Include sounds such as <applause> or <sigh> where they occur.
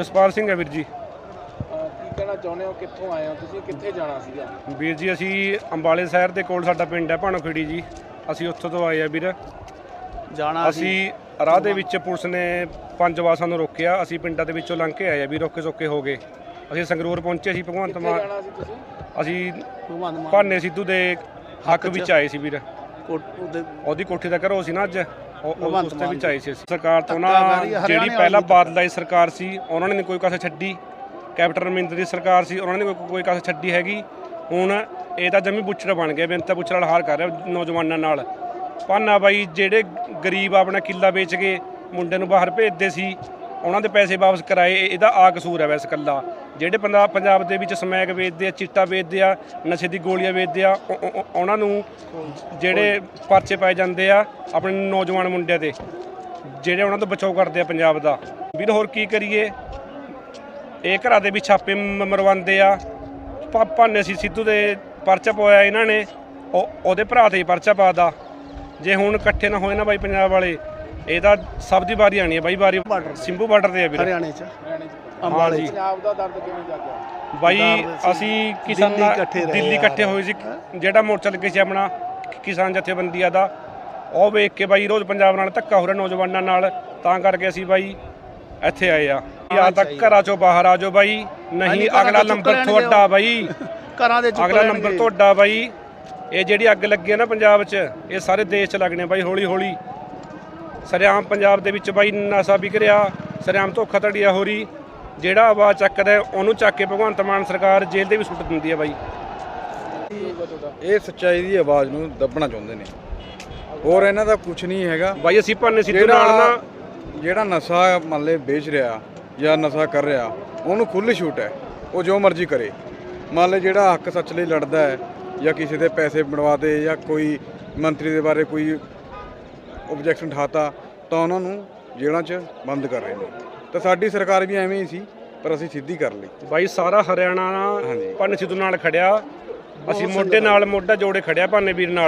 ਜਸਪਾਲ ਸਿੰਘ ਹੈ ਵੀਰ ਜੀ। ਕੀ ਕਹਿਣਾ ਚਾਹੁੰਦੇ ਹੋ? ਕਿੱਥੋਂ ਆਏ ਹੋ? ਤੁਸੀਂ ਕਿੱਥੇ ਜਾਣਾ ਸੀਗਾ? ਵੀਰ ਜੀ ਅਸੀਂ ਅੰਬਾਲੇ ਸ਼ਹਿਰ ਦੇ ਕੋਲ ਸਾਡਾ ਪਿੰਡ ਹੈ ਭਾਣੋਖੇੜੀ ਜੀ। ਅਸੀਂ ਉੱਥੋਂ ਤੋਂ ਆਏ ਆ ਵੀਰ। ਜਾਣਾ ਅਸੀਂ ਰਾਹ ਦੇ ਵਿੱਚ ਪੁਲਿਸ ਨੇ ਪੰਜ ਵਾਰ ਸਾਨੂੰ ਰੋਕਿਆ। ਅਸੀਂ ਪਿੰਡਾਂ ਦੇ ਵਿੱਚੋਂ ਲੰਘ ਕੇ ਆਏ ਆ ਵੀ ਰੋਕੇ ਸੋਕੇ ਹੋ ਗਏ। ਅਸੀਂ ਸੰਗਰੂਰ ਪਹੁੰਚੇ ਸੀ ਭਗਵੰਤ ਮਾਨ। ਜਾਣਾ ਸੀ ਤੁਸੀਂ? ਅਸੀਂ ਭਗਵਾਨ ਮਾਨ। ਭਾਨੇ ਸਿੱਧੂ ਦੇ ਹੱਕ ਵਿੱਚ ਆਏ ਸੀ ਵੀਰ। ਉਹਦੇ ਉਹਦੀ ਕੋਠੀ ਦਾ ਘਰੋ ਸੀ ਨਾ ਅੱਜ। ਭਗਵੰਤ ਉਸ ਦੇ ਵਿੱਚ ਮਾਨ ਆਏ ਸੀ। ਸਰਕਾਰ ਤੋਂ ਨਾ ਜਿਹੜੀ ਪਹਿਲਾਂ। ਬਾਦਲਾਈ ਸਰਕਾਰ ਸੀ ਉਹਨਾਂ ਨੇ ਕੋਈ ਕਸਰ ਛੱਡੀ ਕੈਪਟਨ ਅਮਰਿੰਦਰ ਦੀ ਸਰਕਾਰ ਸੀ ਉਹਨਾਂ ਨੇ ਕੋਈ ਕਸਰ ਛੱਡੀ ਹੈਗੀ ਹੁਣ ਇਹ ਤਾਂ ਜਮੀ ਬੁੱਚੜ ਬਣ ਗਿਆ ਬੇਨਤਾ ਬੁੱਚੜ ਹਾਲ ਕਰ ਰਿਹਾ ਨੌਜਵਾਨਾਂ ਨਾਲ ਭਾਨਾ ਬਾਈ ਜਿਹੜੇ ਗਰੀਬ ਆਪਣਾ ਕਿੱਲਾ ਵੇਚ ਕੇ ਮੁੰਡੇ ਨੂੰ ਬਾਹਰ ਭੇਜਦੇ ਸੀ ਉਹਨਾਂ ਦੇ ਪੈਸੇ ਵਾਪਸ ਕਰਾਏ ਇਹਦਾ ਆ ਕਸੂਰ ਹੈ ਵੈਸੇ ਕੱਲਾ ਜਿਹੜੇ ਪੰਜਾਬ ਪੰਜਾਬ ਦੇ ਵਿੱਚ ਸਮੈਕ ਵੇਚਦੇ ਆ, ਚਿੱਟਾ ਵੇਚਦੇ ਆ, ਨਸ਼ੇ ਦੀ ਗੋਲੀਆਂ ਵੇਚਦੇ ਆ, ਉਹ- ਉਹਨਾਂ ਨੂੰ ਜਿਹੜੇ ਪਰਚੇ ਪਾਏ ਜਾਂਦੇ ਆ, ਆਪਣੇ ਨੌਜਵਾਨ ਮੁੰਡਿਆਂ ਦੇ, ਜਿਹੜੇ ਉਹਨਾਂ ਤੋਂ ਬਚਾਓ ਕਰਦੇ ਆ ਪੰਜਾਬ ਦਾ। ਵੀਰ, ਹੋਰ ਕੀ ਕਰੀਏ? ਇਹ ਘਰਾਂ ਦੇ ਵੀ ਛਾਪੇ ਮਰਵਾਉਂਦੇ ਆ। ਭਾ- ਭਾਨੇ ਸੀ ਸਿੱਧੂ ਦੇ ਪਰਚਾ ਪਵਾਇਆ ਇਹਨਾਂ ਨੇ, ਉਹ ਉਹਦੇ ਭਰਾ ਤੇ ਹੀ ਪਰਚਾ ਪਾਦਾ ਜੇ ਹੁਣ ਇਕੱਠੇ ਨਾ ਹੋਏ ਨਾ ਬਾਈ ਪੰਜਾਬ ਵਾਲੇ ਇਹ ਤਾਂ ਸਭ ਦੀ ਵਾਰੀ ਆਣੀ ਹੈ ਬਾਈ ਵਾਰੀ। ਸਿੰਭੂ ਬਾਰਡਰ ਤੇ ਆ ਵੀਰ। ਹਰਿਆਣੇ ਚ ਹਰਿਆਣੇ ਚ ਅੰਬਾਲੇ ਜੀ। ਚ। ਪੰਜਾਬ ਦਾ ਦਰਦ ਕਿਵੇਂ ਜਾਗਿਆ? ਬਾਈ। ਅਸੀਂ ਕਿਸਾਨ ਦਿੱਲੀ ਇਕੱਠੇ ਹੋਏ ਸੀ। ਜਿਹੜਾ ਮੋਰਚਾ ਲੱਗੇ ਸੀ ਆਪਣਾ ਕਿਸਾਨ ਜਥੇਬੰਦੀਆਂ ਦਾ ਉਹ ਵੇਖ ਕੇ ਬਾਈ ਰੋਜ਼ ਪੰਜਾਬ ਨਾਲ ਧੱਕਾ ਹੋ ਰਿਹਾ ਨੌਜਵਾਨਾਂ ਨਾਲ। ਤਾਂ ਕਰਕੇ ਅਸੀਂ ਬਾਈ ਇੱਥੇ ਆਏ ਆ। ਜਾਂ ਤਾਂ ਘਰਾਂ ਚੋਂ ਬਾਹਰ ਆ ਜਾਓ ਬਾਈ। ਨਹੀਂ ਅਗਲਾ ਨੰਬਰ ਤੁਹਾਡਾ। ਬਾਈ। <laughs> ਘਰਾਂ ਦੇ ਅਗਲਾ। ਨੰਬਰ ਤੁਹਾਡਾ ਬਾਈ। ਇਹ ਜਿਹੜੀ ਅੱਗ ਲੱਗੀ ਹੈ ਨਾ ਪੰਜਾਬ 'ਚ ਇਹ ਸਾਰੇ ਦੇਸ਼ 'ਚ ਲੱਗਣੇ ਬਾਈ ਹੌਲੀ ਹੌਲੀ ਸਰਿਆਮ ਪੰਜਾਬ ਦੇ ਵਿੱਚ ਬਾਈ ਨਸ਼ਾ ਵਿਕ ਰਿਹਾ ਸਰਿਆਮ ਧੋਖਾ ਧੜੀਆ ਹੋ ਰਹੀ ਜਿਹੜਾ ਆਵਾਜ਼ ਚੱਕਦਾ ਉਹਨੂੰ ਚੱਕ ਕੇ ਭਗਵੰਤ ਮਾਨ ਸਰਕਾਰ ਜੇਲ੍ਹ ਦੇ ਵੀ ਸੁੱਟ ਦਿੰਦੀ ਹੈ ਬਾਈ। ਇਹ ਸੱਚਾਈ ਦੀ ਆਵਾਜ਼ ਨੂੰ ਦੱਬਣਾ ਚਾਹੁੰਦੇ ਨੇ। ਹੋਰ ਇਹਨਾਂ ਦਾ ਕੁਝ ਨਹੀਂ ਹੈਗਾ। ਬਾਈ ਅਸੀਂ ਭਾਨੇ ਸਿੱਧੂ ਨਾਲ ਨਾ ਜਿਹੜਾ ਜਿਹੜਾ ਨਸ਼ਾ ਮੰਨ ਲੈ ਵੇਚ ਰਿਹਾ ਜਾਂ ਨਸ਼ਾ ਕਰ ਰਿਹਾ ਉਹਨੂੰ ਖੁੱਲ੍ਹ ਛੂਟ ਹੈ ਉਹ ਜੋ ਮਰਜ਼ੀ ਕਰੇ। ਮੰਨ ਲੈ ਜਿਹੜਾ ਹੱਕ ਸੱਚ ਲਈ ਲੜਦਾ ਹੈ ਜਾਂ ਕਿਸੇ ਦੇ ਪੈਸੇ ਬਣਵਾ ਦੇ ਜਾਂ ਕੋਈ ਮੰਤਰੀ ਦੇ ਬਾਰੇ ਕੋਈ ਆਬਜੈਕਸ਼ਨ ਉਠਾਤਾ ਤਾਂ ਉਹਨਾਂ ਨੂੰ ਜੇਲ੍ਹਾਂ 'ਚ ਬੰਦ ਕਰ ਰਹੇ ਨੇ। ਤਾਂ ਸਾਡੀ ਸਰਕਾਰ ਵੀ ਐਵੇਂ ਹੀ ਸੀ ਪਰ ਅਸੀਂ ਸਿੱਧੀ ਕਰ ਲਈ। ਬਾਈ ਸਾਰਾ ਹਰਿਆਣਾ। ਭਾਨੇ ਸਿੱਧੂ ਨਾਲ ਖੜਿਆ। ਅਸੀਂ ਮੋਢੇ ਨਾਲ ਮੋਢਾ ਜੋੜੇ ਖੜਿਆ ਭਾਨੇ ਵੀਰ ਨਾਲ।